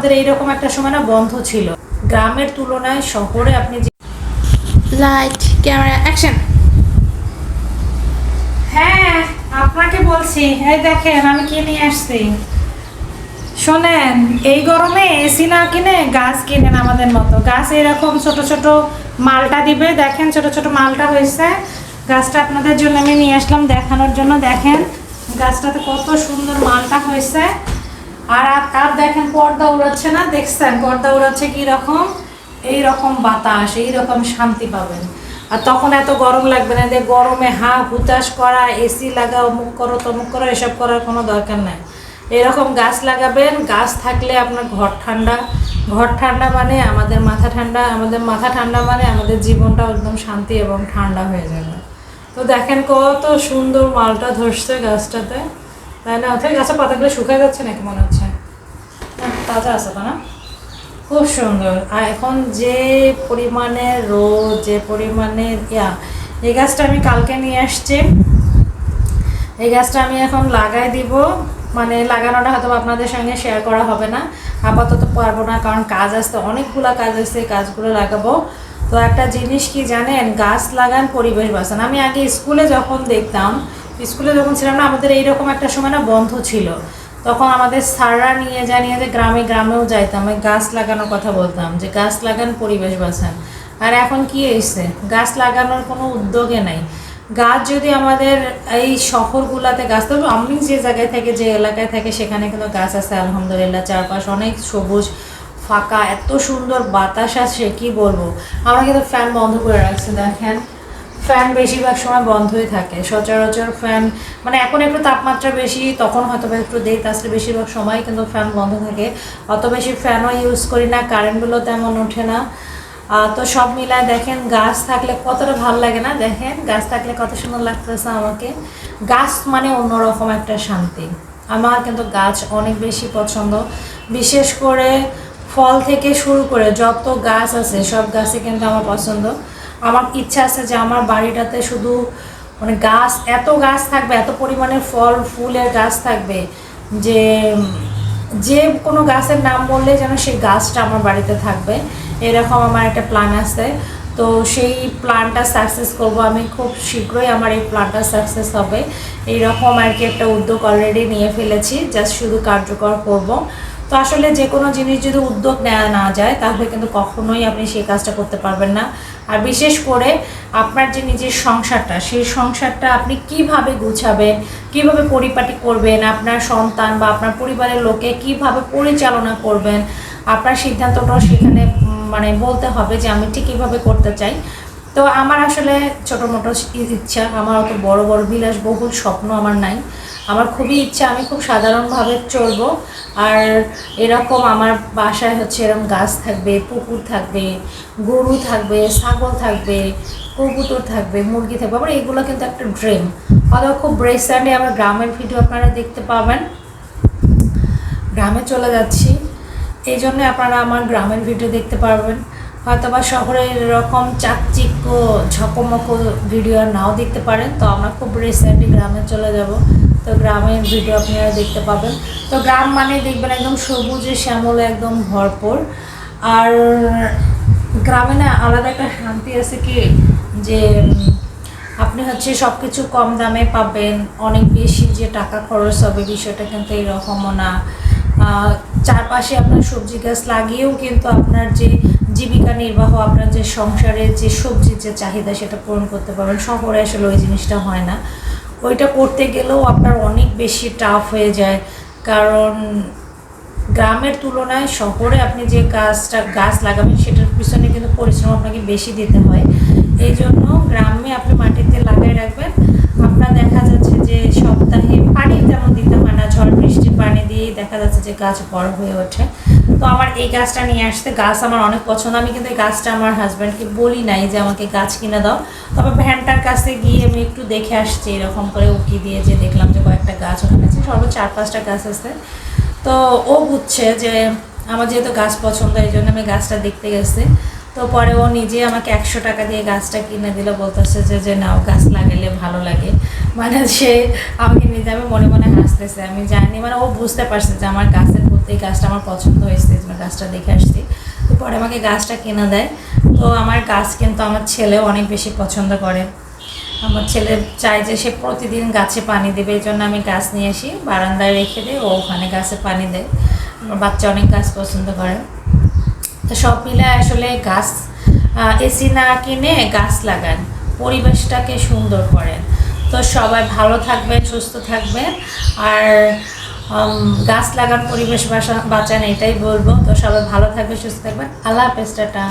আমাদের এইরকম একটা সময় না বন্ধ ছিল। গ্রামের তুলনায় শহরে আপনি যে লাইট ক্যামেরা অ্যাকশন হ্যাঁ আপনাকে বলছি এই দেখেন আমি কি নিয়ে আসছি? শোনেন এই গরমে এসি না কিনে গাছ কিনেন আমাদের মতো। গাছ এরকম ছোট ছোট মালটা দিবে। দেখেন ছোট ছোট মালটা হয়েছে। গাছটা আপনাদের জন্য আমি নিয়ে আসলাম দেখানোর জন্য। দেখেন গাছটাতে কত সুন্দর মালটা হয়েছে। আর আর- দেখেন পর্দা উড়াচ্ছে না, দেখছেন? পর্দা উড়াচ্ছে কি রকম? এই রকম বাতাস এই রকম শান্তি পাবেন। আর তখন এত গরম লাগবে না যে গরমে হা হুতাশ করা এসি লাগাও অমুক করো, তমুক করো, এসব করার কোনো দরকার নাই। এরকম গাছ লাগাবেন, গাছ থাকলে আপনার ঘর ঠান্ডা। ঘর ঠান্ডা মানে আমাদের মাথা ঠান্ডা, আমাদের মাথা ঠান্ডা মানে আমাদের জীবনটা একদম শান্তি এবং ঠান্ডা হয়ে যাবে। তো দেখেন কত সুন্দর মালটা ধরছে গাছটাতে। তাই না? গাছের পাতাগুলো শুকায় যাচ্ছে নাকি মনে হচ্ছে? তাজা আছে না? খুব সুন্দর। আর এখন যে পরিমাণে রোদ, যে পরিমাণে, ইয়া, এই গাছটা আমি কালকে নিয়ে আসছি। এই গাছটা আমি এখন লাগাই দিব। মানে লাগানোটা হয়তো আপনাদের সঙ্গে শেয়ার করা হবে না। আপাতত পারব না, কারণ কাজ আসতে অনেকগুলো কাজ আসছে কাজগুলো লাগাবো। তো একটা জিনিস কি জানেন, গাছ লাগান পরিবেশ বাঁচান। আমি আগে স্কুলে যখন দেখতাম, স্কুলে যখন ছিলাম না, আমাদের এইরকম একটা সময় না বন্ধ ছিল। তখন আমাদের স্যাররা নিয়ে যায়, নিয়ে গ্রামে গ্রামেও যাইতাম। ওই গাছ লাগানোর কথা বলতাম যে, গাছ লাগান, পরিবেশ বাঁচান। আর এখন কি হয়েছে গাছ লাগানোর কোনো উদ্যোগে নাই। গাছ যদি আমাদের এই শহরগুলাতে গাছ, তবে আমি যে জায়গায় থেকে, যে এলাকায় থাকে, সেখানে কিন্তু গাছ আছে, আলহামদুলিল্লাহ। চারপাশ অনেক সবুজ, ফাঁকা, এত সুন্দর বাতাস আছে, কি বলব? আমরা কিন্তু ফ্যান বন্ধ করে রাখছি, দেখেন। ফ্যান বেশিরভাগ সময় বন্ধই থাকে। সচরাচর ফ্যান মানে এখন একটু তাপমাত্রা বেশি, তখন হয়তো একটু দেরি তাছাড়া বেশিরভাগ সময় কিন্তু ফ্যান বন্ধ থাকে। অত বেশি ফ্যানও ইউজ করি না কারেন্টগুলো তেমন ওঠে না। তো সব মিলায় দেখেন, গাছ থাকলে কতটা ভালো লাগে না? দেখেন, গাছ থাকলে কত সুন্দর লাগতেছে আমাকে। গাছ মানে অন্যরকম একটা শান্তি। আমার কিন্তু গাছ অনেক বেশি পছন্দ। বিশেষ করে ফল থেকে শুরু করে যত গাছ আছে, সব গাছই কিন্তু আমার পছন্দ। আমার ইচ্ছা আছে যে আমার বাড়িটাতে শুধু মানে গাছ, এত গাছ থাকবে, এত পরিমাণে ফল, ফুলের গাছ থাকবে যে যে কোনো গাছের নাম বললে যেন সেই গাছটা আমার বাড়িতে থাকবে। এরকম আমার একটা প্ল্যান আছে। তো সেই প্ল্যানটা সাকসেস করব আমি খুব শীঘ্রই আমার এই প্ল্যানটা সাকসেস হবে। এইরকম আর কি একটা উদ্যোগ অলরেডি নিয়ে ফেলেছি। জাস্ট শুধু কার্যকর করব। তো আসলে যে কোনো জিনিস যদি উদ্যোগ নেওয়া না যায়, তাহলে কিন্তু কখনোই আপনি সেই কাজটা করতে পারবেন না। আর বিশেষ করে আপনার যে নিজের সংসারটা, সেই সংসারটা আপনি কীভাবে গুছাবেন, কীভাবে পরিপাটি করবেন, আপনার সন্তান বা আপনার পরিবারের লোকে কীভাবে পরিচালনা করবেন, আপনার সিদ্ধান্তটাও সেখানে মানে বলতে হবে যে আমি ঠিক কীভাবে করতে চাই। তো আমার আসলে ছোটো মোটো ইচ্ছা, আমার অত বড় বড় বিলাসবহুল স্বপ্ন আমার নাই। আমার খুবই ইচ্ছা, আমি খুব সাধারণভাবে চলবো আর এরকম আমার বাসায় হচ্ছে এরকম গাছ থাকবে, পুকুর থাকবে, গরু থাকবে, ছাগল থাকবে, কবুতর থাকবে, মুরগি থাকবে। আমার এগুলো কিন্তু একটা ড্রিম। অথবা খুব রিসেন্টলি আমার গ্রামের ভিডিও আপনারা দেখতে পাবেন। গ্রামে চলে যাচ্ছি। এই জন্য আপনারা আমার গ্রামের ভিডিও দেখতে পারবেন। হয়তো বা শহরে এরকম চাকচিক্য ঝকমকো ভিডিও নাও দেখতে পারেন। তো আমরা খুব রিসেন্টলি গ্রামে চলে যাব। তো গ্রামের ভিডিও আপনারা দেখতে পাবেন। তো গ্রাম মানে দেখবেন একদম সবুজে, শ্যামল, একদম ভরপুর। আর গ্রামে না আলাদা একটা শান্তি আছে কি, যে আপনি হচ্ছে সব কিছু কম দামে পাবেন, অনেক বেশি যে টাকা খরচ হবে বিষয়টা কিন্তু এরকমও না। চারপাশে আপনার সবজি গাছ লাগিয়েও কিন্তু আপনার যে জীবিকা নির্বাহ, আপনার যে সংসারের যে সবজির যে চাহিদা সেটা পূরণ করতে পারবেন। শহরে আসলে ওই জিনিসটা হয় না। ওইটা করতে গেলেও আপনার অনেক বেশি টাফ হয়ে যায়। কারণ গ্রামের তুলনায় শহরে আপনি যে গাছটা, গাছ লাগাবেন সেটার পিছনে কিন্তু পরিশ্রম আপনাকে বেশি দিতে হয়। এই জন্য গ্রামে আপনি মাটিতে লাগাই রাখবেন আপনার দেখা যাচ্ছে যে সপ্তাহে পানি তেমন দিতে হয় না ঝড় বৃষ্টির পানি দিয়েই দেখা যাচ্ছে যে গাছ বড় হয়ে ওঠে। তো আমার এই গাছটা নিয়ে আসতে গাছ আমার অনেক পছন্দ। আমি কিন্তু এই গাছটা আমার হাজব্যান্ডকে বলি নাই যে আমাকে গাছ কিনে দাও। তবে ভ্যানটার কাছে গিয়ে আমি একটু দেখে আসছি, এরকম করে উকি দিয়ে যে দেখলাম যে কয়েকটা গাছ ওখানে আছে, সর্বোচ্চ চার পাঁচটা গাছ আছে। তো ও বুঝছে যে আমার যেহেতু গাছ পছন্দ, এই জন্য আমি গাছটা দেখতে গেছি। তো পরে ও নিজে আমাকে একশো টাকা দিয়ে গাছটা কিনে দিল, বলতেছে যে যে নাও, গাছ লাগালে ভালো লাগে। মানে সে আমাকে নিজে আমি মনে মনে হাসতেছে। আমি জানি মানে ও বুঝতে পারছে যে আমার গাছের প্রতি গাছটা আমার পছন্দ হয়েছে গাছটা দেখে আসছি। তো পরে আমাকে গাছটা কিনে দেয়। তো আমার গাছ কিন্তু আমার ছেলেও অনেক বেশি পছন্দ করে। আমার ছেলে চায় যে সে প্রতিদিন গাছে পানি দেবে, এই জন্য আমি গাছ নিয়ে আসি, বারান্দায় রেখে দিই, ও ওখানে গাছে পানি দেয়। আমার বাচ্চা অনেক গাছ পছন্দ করে। তো সব মিলে আসলে গাছ এসি না কিনে গাছ লাগান। পরিবেশটাকে সুন্দর করেন। তো সবাই ভালো থাকবেন সুস্থ থাকবেন আর গাছ লাগান পরিবেশ বাসা- বাঁচান, এটাই বলব। তো সবাই ভালো থাকবে, সুস্থ থাকবেন আল্লাহ হাফেজ, টাটা।